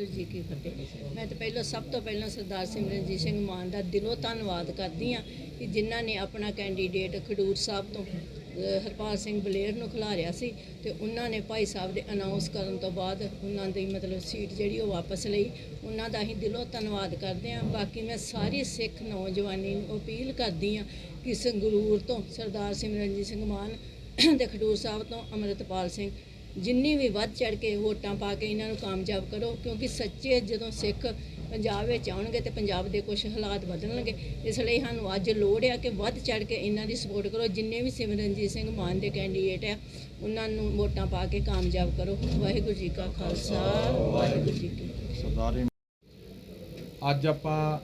ਵਾਹਿਗੁਰੂ ਜੀ ਕੀ ਫਤਿਹ। ਮੈਂ ਤਾਂ ਪਹਿਲਾਂ ਸਭ ਤੋਂ ਪਹਿਲਾਂ ਸਰਦਾਰ ਸਿਮਰਨਜੀਤ ਸਿੰਘ ਮਾਨ ਦਾ ਦਿਲੋਂ ਧੰਨਵਾਦ ਕਰਦੀ ਹਾਂ ਕਿ ਜਿਨ੍ਹਾਂ ਨੇ ਆਪਣਾ ਕੈਂਡੀਡੇਟ ਖਡੂਰ ਸਾਹਿਬ ਤੋਂ ਹਰਪਾਲ ਸਿੰਘ ਬਲੇਰ ਨੂੰ ਖਿਲਾਰਿਆ ਸੀ ਤੇ ਉਹਨਾਂ ਨੇ ਭਾਈ ਸਾਹਿਬ ਦੇ ਅਨਾਉਂਸ ਕਰਨ ਤੋਂ ਬਾਅਦ ਉਹਨਾਂ ਦੀ ਮਤਲਬ ਸੀਟ ਜਿਹੜੀ ਉਹ ਵਾਪਸ ਲਈ। ਉਹਨਾਂ ਦਾ ਹੀ ਦਿਲੋਂ ਧੰਨਵਾਦ ਕਰਦੇ ਹਾਂ। ਬਾਕੀ ਮੈਂ ਸਾਰੀ ਸਿੱਖ ਨੌਜਵਾਨੀ ਨੂੰ ਅਪੀਲ ਕਰਦੀ ਹਾਂ ਕਿ ਸੰਗਰੂਰ ਤੋਂ ਸਰਦਾਰ ਸਿਮਰਨਜੀਤ ਸਿੰਘ ਮਾਨ ਤੇ ਖਡੂਰ ਸਾਹਿਬ ਤੋਂ ਅੰਮ੍ਰਿਤਪਾਲ ਸਿੰਘ ਜਿੰਨੀ ਵੀ ਵੱਧ ਚੜ ਕੇ ਵੋਟਾਂ ਪਾ ਕੇ ਇਹਨਾਂ ਨੂੰ ਕਾਮਯਾਬ ਕਰੋ, ਕਿਉਂਕਿ ਸੱਚੇ ਜਦੋਂ ਸਿੱਖ ਪੰਜਾਬ ਵਿੱਚ ਆਉਣਗੇ ਤੇ ਪੰਜਾਬ ਦੇ ਕੁਝ ਹਾਲਾਤ ਬਦਲਣਗੇ। ਇਸ ਲਈ ਸਾਨੂੰ ਅੱਜ ਲੋੜ ਆ ਕਿ ਵੱਧ ਚੜ ਕੇ ਇਹਨਾਂ ਦੀ ਸਪੋਰਟ ਕਰੋ। ਜਿੰਨੇ ਵੀ ਸਿਮਰਨਜੀਤ ਸਿੰਘ ਮਾਨ ਦੇ ਕੈਂਡੀਡੇਟ ਆ, ਉਹਨਾਂ ਨੂੰ ਵੋਟਾਂ ਪਾ ਕੇ ਕਾਮਯਾਬ ਕਰੋ। ਵਾਹਿਗੁਰੂ ਜੀ ਕਾ ਖਾਲਸਾ, ਵਾਹਿਗੁਰੂ ਜੀ ਕੀ ਸਰਦਾਰੀ ਅੱਜ ਆਪਾਂ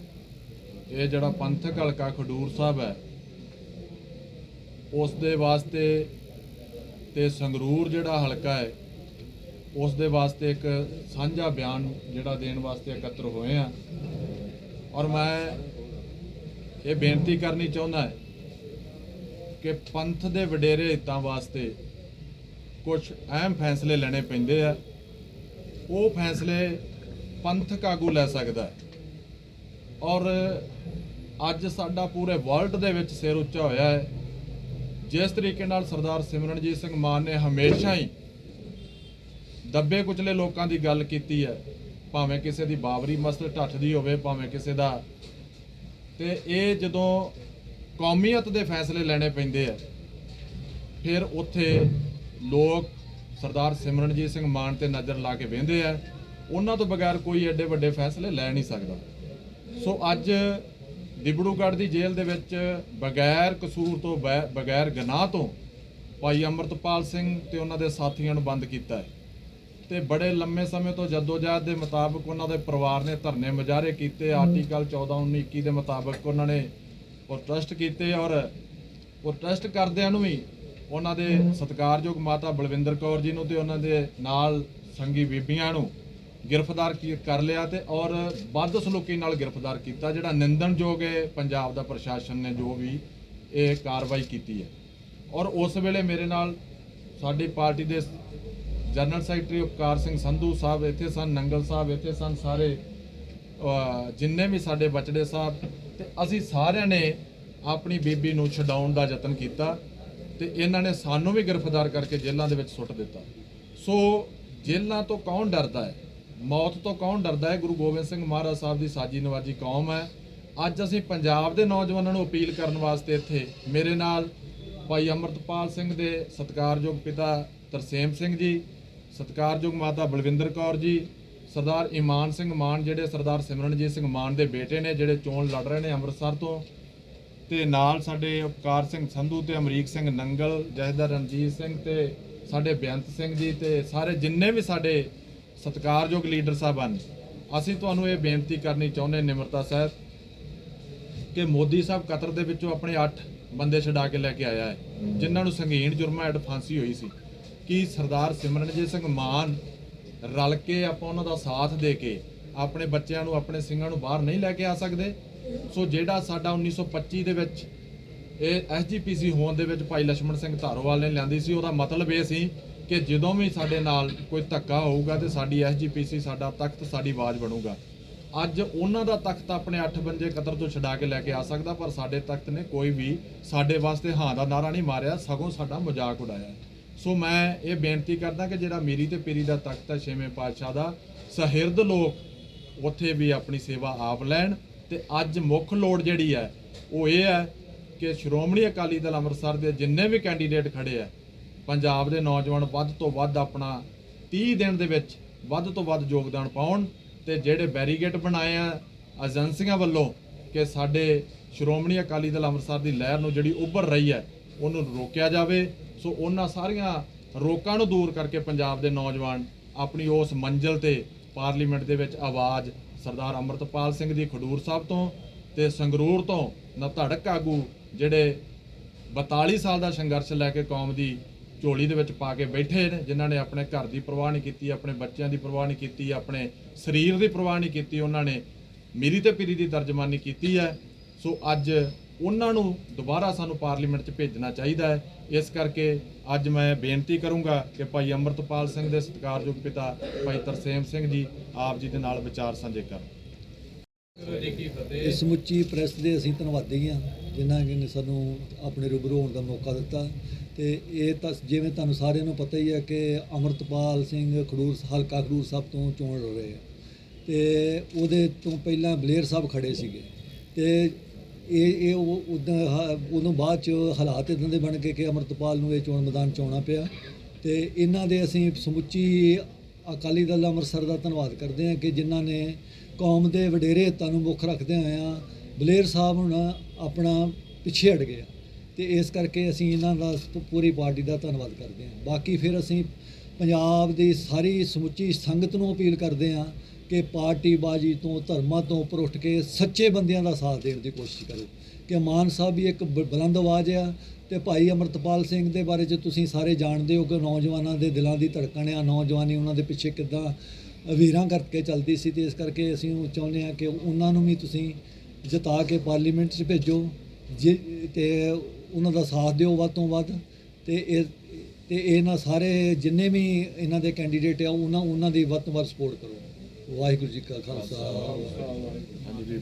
ਇਹ ਜਿਹੜਾ ਪੰਥਕ ਹਲਕਾ ਖਡੂਰ ਸਾਹਿਬ ਹੈ, ਉਸ ਦੇ ਵਾਸਤੇ ਤੇ ਸੰਗਰੂਰ ਜਿਹੜਾ ਹਲਕਾ ਹੈ ਉਸ ਦੇ ਵਾਸਤੇ ਇੱਕ ਸਾਂਝਾ ਬਿਆਨ ਜਿਹੜਾ ਦੇਣ ਵਾਸਤੇ ਇਕੱਤਰ ਹੋਏ ਆ। ਔਰ ਮੈਂ ਇਹ ਬੇਨਤੀ ਕਰਨੀ ਚਾਹੁੰਦਾ ਹੈ ਕਿ ਪੰਥ ਦੇ ਵਡੇਰੇ ਹਿੱਤਾਂ ਵਾਸਤੇ ਕੁਝ ਅਹਿਮ ਫੈਸਲੇ ਲੈਣੇ ਪੈਂਦੇ ਆ। ਉਹ ਫੈਸਲੇ ਪੰਥਕ ਆਗੂ ਲੈ ਸਕਦਾ ਹੈ। ਔਰ ਅੱਜ ਸਾਡਾ ਪੂਰੇ ਵਰਲਡ ਦੇ ਵਿੱਚ ਸਿਰ ਉੱਚਾ ਹੋਇਆ ਹੈ। ਜਿਸ ਤਰੀਕੇ ਨਾਲ ਸਰਦਾਰ ਸਿਮਰਨਜੀਤ ਸਿੰਘ ਮਾਨ ਨੇ ਹਮੇਸ਼ਾ ਹੀ ਦੱਬੇ ਕੁਚਲੇ ਲੋਕਾਂ ਦੀ ਗੱਲ ਕੀਤੀ ਹੈ, ਭਾਵੇਂ ਕਿਸੇ ਦੀ ਬਾਬਰੀ ਮਸਲ ਢੱਠਦੀ ਹੋਵੇ, ਭਾਵੇਂ ਕਿਸੇ ਦਾ, ਤੇ ਇਹ ਜਦੋਂ ਕੌਮੀਅਤ ਦੇ ਫੈਸਲੇ ਲੈਣੇ ਪੈਂਦੇ ਆ, ਫਿਰ ਉੱਥੇ ਲੋਕ ਸਰਦਾਰ ਸਿਮਰਨਜੀਤ ਸਿੰਘ ਮਾਨ ਤੇ ਨਜ਼ਰ ਲਾ ਕੇ ਵੇਂਦੇ ਆ। ਉਹਨਾਂ ਤੋਂ ਬਗੈਰ ਕੋਈ ਐਡੇ ਵੱਡੇ ਫੈਸਲੇ ਲੈ ਨਹੀਂ ਸਕਦਾ। ਸੋ ਅੱਜ ਦਿਬੜੂਗੜ੍ਹ ਦੀ ਜੇਲ੍ਹ ਦੇ ਵਿੱਚ ਬਗੈਰ ਕਸੂਰ ਤੋਂ ਬਗੈਰ ਗੁਨਾਹ ਤੋਂ ਭਾਈ ਅਮਰਤਪਾਲ ਸਿੰਘ ਤੇ ਉਹਨਾਂ ਦੇ ਸਾਥੀਆਂ ਨੂੰ ਬੰਦ ਕੀਤਾ ਹੈ। ਤੇ ਬੜੇ ਲੰਮੇ ਸਮੇਂ ਤੋਂ ਜਦੋਜਹਿਦ ਦੇ ਮੁਤਾਬਕ ਉਹਨਾਂ ਦੇ ਪਰਿਵਾਰ ਨੇ ਧਰਨੇ ਮੁਜ਼ਾਹਰੇ ਕੀਤੇ। ਆਰਟੀਕਲ 14 19 21 ਦੇ ਮੁਤਾਬਕ ਉਹਨਾਂ ਨੇ ਪ੍ਰੋਟੈਸਟ ਕੀਤੇ ਔਰ ਪ੍ਰੋਟੈਸਟ ਕਰਦਿਆਂ ਨੂੰ ਵੀ ਉਹਨਾਂ ਦੇ ਸਤਿਕਾਰਯੋਗ ਮਾਤਾ ਬਲਵਿੰਦਰ ਕੌਰ ਜੀ ਨੂੰ ਤੇ ਉਹਨਾਂ ਦੇ ਨਾਲ ਸੰਗੀ ਬੀਬੀਆਂ ਨੂੰ ਗ੍ਰਿਫਤਾਰ ਕੀ- ਕਰ ਲਿਆ ਤੇ ਔਰ ਵੱਧ ਸਲੂਕੀ ਨਾਲ ਗ੍ਰਿਫਤਾਰ ਕੀਤਾ, ਜਿਹੜਾ ਨਿੰਦਣਯੋਗ ਹੈ ਪੰਜਾਬ ਦਾ ਪ੍ਰਸ਼ਾਸਨ ਨੇ ਜੋ ਵੀ ਇਹ ਕਾਰਵਾਈ ਕੀਤੀ ਹੈ। ਔਰ ਉਸ ਵੇਲੇ ਮੇਰੇ ਨਾਲ ਸਾਡੀ ਪਾਰਟੀ ਦੇ ਜਨਰਲ ਸੈਕਟਰੀ ਉਪਕਾਰ ਸਿੰਘ ਸੰਧੂ ਸਾਹਿਬ ਇੱਥੇ ਸਨ, ਨੰਗਲ ਸਾਹਿਬ ਇੱਥੇ ਸਨ, ਸਾਰੇ ਜਿੰਨੇ ਵੀ ਸਾਡੇ ਬਚੜੇ ਸਾਹਿਬ, ਤੇ ਅਸੀਂ ਸਾਰਿਆਂ ਨੇ ਆਪਣੀ ਬੀਬੀ ਨੂੰ ਛਡਾਉਣ ਦਾ ਯਤਨ ਕੀਤਾ ਤੇ ਇਹਨਾਂ ਨੇ ਸਾਨੂੰ ਵੀ ਗ੍ਰਿਫਤਾਰ ਕਰਕੇ ਜੇਲ੍ਹਾਂ ਦੇ ਵਿੱਚ ਸੁੱਟ ਦਿੱਤਾ। ਸੋ ਜੇਲ੍ਹਾਂ ਤੋਂ ਕੌਣ ਡਰਦਾ ਹੈ? ਮੌਤ ਤੋਂ ਕੌਣ ਡਰਦਾ ਹੈ? ਗੁਰੂ ਗੋਬਿੰਦ ਸਿੰਘ ਮਹਾਰਾਜ ਸਾਹਿਬ ਦੀ ਸਾਜੀ ਨਵਾਜੀ ਕੌਮ ਹੈ। ਅੱਜ ਅਸੀਂ ਪੰਜਾਬ ਦੇ ਨੌਜਵਾਨਾਂ ਨੂੰ ਅਪੀਲ ਕਰਨ ਵਾਸਤੇ ਇੱਥੇ ਮੇਰੇ ਨਾਲ ਭਾਈ ਅਮਰਤਪਾਲ ਸਿੰਘ ਦੇ ਸਤਿਕਾਰਯੋਗ ਪਿਤਾ ਤਰਸੇਮ ਸਿੰਘ ਜੀ, ਸਤਿਕਾਰਯੋਗ ਮਾਤਾ ਬਲਵਿੰਦਰ ਕੌਰ ਜੀ, ਸਰਦਾਰ ਇਮਾਨ ਸਿੰਘ ਮਾਨ ਜਿਹੜੇ ਸਰਦਾਰ ਸਿਮਰਨਜੀਤ ਸਿੰਘ ਮਾਨ ਦੇ ਬੇਟੇ ਨੇ, ਜਿਹੜੇ ਚੋਣ ਲੜ ਰਹੇ ਨੇ ਅੰਮ੍ਰਿਤਸਰ ਤੋਂ। ਤੇ ਨਾਲ ਸਾਡੇ ਉਪਕਾਰ ਸਿੰਘ ਸੰਧੂ ਤੇ ਅਮਰੀਕ ਸਿੰਘ ਨੰਗਲ ਜਹਦਰ ਰਣਜੀਤ ਸਿੰਘ ਤੇ ਸਾਡੇ ਬੇਅੰਤ ਸਿੰਘ ਜੀ ਤੇ ਸਾਰੇ ਜਿੰਨੇ ਵੀ ਸਾਡੇ ਸਤਿਕਾਰਯੋਗ ਲੀਡਰ ਸਾਹਿਬ ਹਨ ਅਸੀਂ ਤੁਹਾਨੂੰ ਇਹ ਬੇਨਤੀ ਕਰਨੀ ਚਾਹੁੰਦੇ ਨਿਮਰਤਾ ਸਾਹਿਬ ਕਿ ਮੋਦੀ ਸਾਹਿਬ ਕਤਰ ਦੇ ਵਿੱਚੋਂ ਆਪਣੇ 8 ਬੰਦੇ ਛਡਾ ਕੇ ਲੈ ਕੇ ਆਇਆ ਹੈ, ਜਿਨ੍ਹਾਂ ਨੂੰ ਸੰਗੀਨ ਜੁਰਮਾਂ ਹੇਠ ਫਾਂਸੀ ਹੋਈ ਸੀ। ਕਿ ਸਰਦਾਰ ਸਿਮਰਨਜੀਤ ਸਿੰਘ ਮਾਨ ਰਲ ਕੇ ਆਪਾਂ ਉਹਨਾਂ ਦਾ ਸਾਥ ਦੇ ਕੇ ਆਪਣੇ ਬੱਚਿਆਂ ਨੂੰ, ਆਪਣੇ ਸਿੰਘਾਂ ਨੂੰ ਬਾਹਰ ਨਹੀਂ ਲੈ ਕੇ ਆ ਸਕਦੇ? ਸੋ ਜਿਹੜਾ ਸਾਡਾ 1925 ਦੇ ਵਿੱਚ ਇਹ ਐਸਜੀਪੀਸੀ ਹੋਣ ਦੇ ਵਿੱਚ ਭਾਈ ਲక్ష్మణ ਸਿੰਘ ਧਾਰੋਵਾਲ ਨੇ ਲਿਆਂਦੀ ਸੀ, ਉਹਦਾ ਮਤਲਬ ਇਹ ਸੀ ਕਿ ਜਦੋਂ ਵੀ ਸਾਡੇ ਨਾਲ ਕੋਈ ਧੱਕਾ ਹੋਊਗਾ ਤੇ ਸਾਡੀ ਐਸਜੀਪੀਸੀ ਸਾਡਾ ਤਖਤ, ਸਾਡੀ ਆਵਾਜ਼ ਬਣੂਗਾ। ਅੱਜ ਉਹਨਾਂ ਦਾ ਤਖਤ ਆਪਣੇ 8 ਬੰਦੇ ਕਤਰ ਤੋਂ ਛਡਾ ਕੇ ਲੈ ਕੇ ਆ ਸਕਦਾ, ਪਰ ਸਾਡੇ ਤਖਤ ਨੇ ਕੋਈ ਵੀ ਸਾਡੇ ਵਾਸਤੇ ਹਾਂ ਦਾ ਨਾਰਾ ਨਹੀਂ ਮਾਰਿਆ, ਸਗੋਂ ਸਾਡਾ ਮਜ਼ਾਕ ਉਡਾਇਆ। ਸੋ ਮੈਂ ਇਹ ਬੇਨਤੀ ਕਰਦਾ ਕਿ ਜਿਹੜਾ ਮੇਰੀ ਤੇ ਪੀਰੀ ਦਾ ਤਖਤ ਹੈ, ਛੇਵੇਂ ਪਾਤਸ਼ਾਹ ਦਾ, ਸਹਿਰਦ ਲੋਕ ਉੱਥੇ ਵੀ ਆਪਣੀ ਸੇਵਾ ਆਪ ਲੈਣ। ਤੇ ਅੱਜ ਮੁੱਖ ਲੋੜ ਜਿਹੜੀ ਹੈ, ਉਹ ਇਹ ਹੈ ਕਿ ਸ਼੍ਰੋਮਣੀ ਅਕਾਲੀ ਦਲ ਅੰਮ੍ਰਿਤਸਰ ਦੇ ਜਿੰਨੇ ਵੀ ਕੈਂਡੀਡੇਟ ਖੜੇ ਆ ਪੰਜਾਬ ਦੇ ਨੌਜਵਾਨ ਵੱਧ ਤੋਂ ਵੱਧ ਆਪਣਾ 30 ਦਿਨ ਦੇ ਵਿੱਚ ਵੱਧ ਤੋਂ ਵੱਧ ਯੋਗਦਾਨ ਪਾਉਣ ਤੇ ਜਿਹੜੇ ਬੈਰੀਗੇਟ ਬਣਾਏ ਆ ਏਜੰਸੀਆਂ ਵੱਲੋਂ ਕਿ ਸਾਡੇ ਸ਼੍ਰੋਮਣੀ ਅਕਾਲੀ ਦਲ ਅੰਮ੍ਰਿਤਸਰ ਦੀ ਲਹਿਰ ਨੂੰ ਜਿਹੜੀ ਉੱਭਰ ਰਹੀ ਹੈ, ਉਹਨੂੰ ਰੋਕਿਆ ਜਾਵੇ। ਸੋ ਉਹਨਾਂ ਸਾਰੀਆਂ ਰੋਕਾਂ ਨੂੰ ਦੂਰ ਕਰਕੇ ਪੰਜਾਬ ਦੇ ਨੌਜਵਾਨ ਆਪਣੀ ਉਸ ਮੰਜ਼ਲ ਤੇ ਪਾਰਲੀਮੈਂਟ ਦੇ ਵਿੱਚ ਆਵਾਜ਼ ਸਰਦਾਰ ਅਮਰਤਪਾਲ ਸਿੰਘ ਦੀ ਖਡੂਰ ਸਾਹਿਬ ਤੋਂ ਤੇ ਸੰਗਰੂਰ ਤੋਂ ਨਾ ਧੜਕ ਆਗੂ ਜਿਹੜੇ 42 ਸਾਲ ਦਾ ਸੰਘਰਸ਼ ਲੈ ਕੇ ਕੌਮ ਦੀ ਝੋਲੀ ਦੇ ਵਿੱਚ ਪਾ ਕੇ ਬੈਠੇ ਨੇ ਜਿਨ੍ਹਾਂ ਨੇ ਆਪਣੇ ਘਰ ਦੀ ਪਰਵਾਹ ਨਹੀਂ ਕੀਤੀ ਆਪਣੇ ਬੱਚਿਆਂ ਦੀ ਪਰਵਾਹ ਨਹੀਂ ਕੀਤੀ ਆਪਣੇ ਸਰੀਰ ਦੀ ਪਰਵਾਹ ਨਹੀਂ ਕੀਤੀ ਉਹਨਾਂ ਨੇ ਮੀਰੀ ਤੇ ਪੀਰੀ ਦੀ ਤਰਜਮਾਨੀ ਕੀਤੀ ਹੈ। ਸੋ ਅੱਜ ਉਹਨਾਂ ਨੂੰ ਦੁਬਾਰਾ ਸਾਨੂੰ ਪਾਰਲੀਮੈਂਟ 'ਚ ਭੇਜਣਾ ਚਾਹੀਦਾ ਹੈ। ਇਸ ਕਰਕੇ ਅੱਜ ਮੈਂ ਬੇਨਤੀ ਕਰੂੰਗਾ ਕਿ ਭਾਈ ਅੰਮ੍ਰਿਤਪਾਲ ਸਿੰਘ ਦੇ ਸਤਿਕਾਰਯੋਗ ਪਿਤਾ ਭਾਈ ਤਰਸੇਮ ਸਿੰਘ ਜੀ ਆਪ ਜੀ ਦੇ ਨਾਲ ਵਿਚਾਰ ਸਾਂਝੇ ਕਰਨ। ਇਹ ਸਮੁੱਚੀ ਪ੍ਰੈਸ ਦੇ ਅਸੀਂ ਧੰਨਵਾਦੀ ਹਾਂ। ਜਿਨ੍ਹਾਂ ਨੇ ਸਾਨੂੰ ਆਪਣੇ ਰੂਬਰੂ ਹੋਣ ਦਾ ਮੌਕਾ ਦਿੱਤਾ। ਤੇ ਇਹ ਤਾਂ ਜਿਵੇਂ ਤੁਹਾਨੂੰ ਸਾਰਿਆਂ ਨੂੰ ਪਤਾ ਹੀ ਹੈ ਕਿ ਅਮਰਤਪਾਲ ਸਿੰਘ ਖਡੂਰ, ਹਲਕਾ ਖਡੂਰ ਸਾਹਿਬ ਤੋਂ ਚੋਣ ਲੜ ਰਹੇ ਆ। ਤੇ ਉਹਦੇ ਤੋਂ ਪਹਿਲਾਂ ਬਲੇਰ ਸਾਹਿਬ ਖੜੇ ਸੀਗੇ। ਤੇ ਇਹ ਇਹ ਉਹ, ਉਦੋਂ ਉਦੋਂ ਬਾਅਦ ਚ ਹਾਲਾਤ ਇਦਾਂ ਦੇ ਬਣ ਗਏ ਕਿ ਅਮਰਤਪਾਲ ਨੂੰ ਇਹ ਚੋਣ ਮੈਦਾਨ ਚ ਆਉਣਾ ਪਿਆ। ਤੇ ਇਹਨਾਂ ਦੇ ਅਸੀਂ ਸਮੁੱਚੀ ਅਕਾਲੀ ਦਲ ਅੰਮ੍ਰਿਤਸਰ ਦਾ ਧੰਨਵਾਦ ਕਰਦੇ ਹਾਂ ਕਿ ਜਿਨ੍ਹਾਂ ਨੇ ਕੌਮ ਦੇ ਵਡੇਰੇ ਹਿੱਤਾਂ ਨੂੰ ਮੁੱਖ ਰੱਖਦੇ ਹੋਏ ਹੋਇਆਂ ਬਲੇਰ ਸਾਹਿਬ ਹੁਣ ਆਪਣਾ ਪਿੱਛੇ ਹਟ ਗਏ ਆ ਤੇ ਇਸ ਕਰਕੇ ਅਸੀਂ ਇਹਨਾਂ ਦਾ ਪੂਰੀ ਪਾਰਟੀ ਦਾ ਧੰਨਵਾਦ ਕਰਦੇ ਹਾਂ। ਬਾਕੀ ਫਿਰ ਅਸੀਂ ਪੰਜਾਬ ਦੀ ਸਾਰੀ ਸਮੁੱਚੀ ਸੰਗਤ ਨੂੰ ਅਪੀਲ ਕਰਦੇ ਹਾਂ ਕਿ ਪਾਰਟੀ ਬਾਜੀ ਤੋਂ, ਧਰਮਾਂ ਤੋਂ ਉੱਪਰ ਉੱਠ ਕੇ ਸੱਚੇ ਬੰਦਿਆਂ ਦਾ ਸਾਥ ਦੇਣ ਦੀ ਕੋਸ਼ਿਸ਼ ਕਰੋ। ਕਿ ਮਾਨ ਸਾਹਿਬ ਵੀ ਇੱਕ ਬ- ਬੁਲੰਦ ਆਵਾਜ਼ ਆ ਤੇ ਭਾਈ ਅਮਰਤਪਾਲ ਸਿੰਘ ਦੇ ਬਾਰੇ ਚ ਤੁਸੀਂ ਸਾਰੇ ਜਾਣਦੇ ਹੋ ਕਿ ਨੌਜਵਾਨਾਂ ਦੇ ਦਿਲਾਂ ਦੀ ਧੜਕਣ ਆ, ਨੌਜਵਾਨੀ ਉਹਨਾਂ ਦੇ ਪਿੱਛੇ ਕਿੱਦਾਂ ਵੀਰਾਂ ਕਰਕੇ ਚੱਲਦੀ ਸੀ ਤੇ ਇਸ ਕਰਕੇ ਅਸੀਂ ਉਹ ਚਾਹੁੰਦੇ ਹਾਂ ਕਿ ਉਹਨਾਂ ਨੂੰ ਵੀ ਤੁਸੀਂ ਜਿਤਾ ਕੇ ਪਾਰਲੀਮੈਂਟ 'ਚ ਭੇਜੋ, ਜੇ ਤੇ ਉਹਨਾਂ ਦਾ ਸਾਥ ਦਿਓ ਵੱਧ ਤੋਂ ਵੱਧ, ਤੇ ਇਹ, ਤੇ ਇਹਨਾਂ ਸਾਰੇ ਜਿੰਨੇ ਵੀ ਇਹਨਾਂ ਦੇ ਕੈਂਡੀਡੇਟ ਆ, ਉਹਨਾਂ ਉਹਨਾਂ ਦੀ ਵੱਧ ਤੋਂ ਵੱਧ ਸਪੋਰਟ ਕਰੋ। ਵਾਹਿਗੁਰੂ ਜੀ ਕਾ ਖਾਲਸਾ।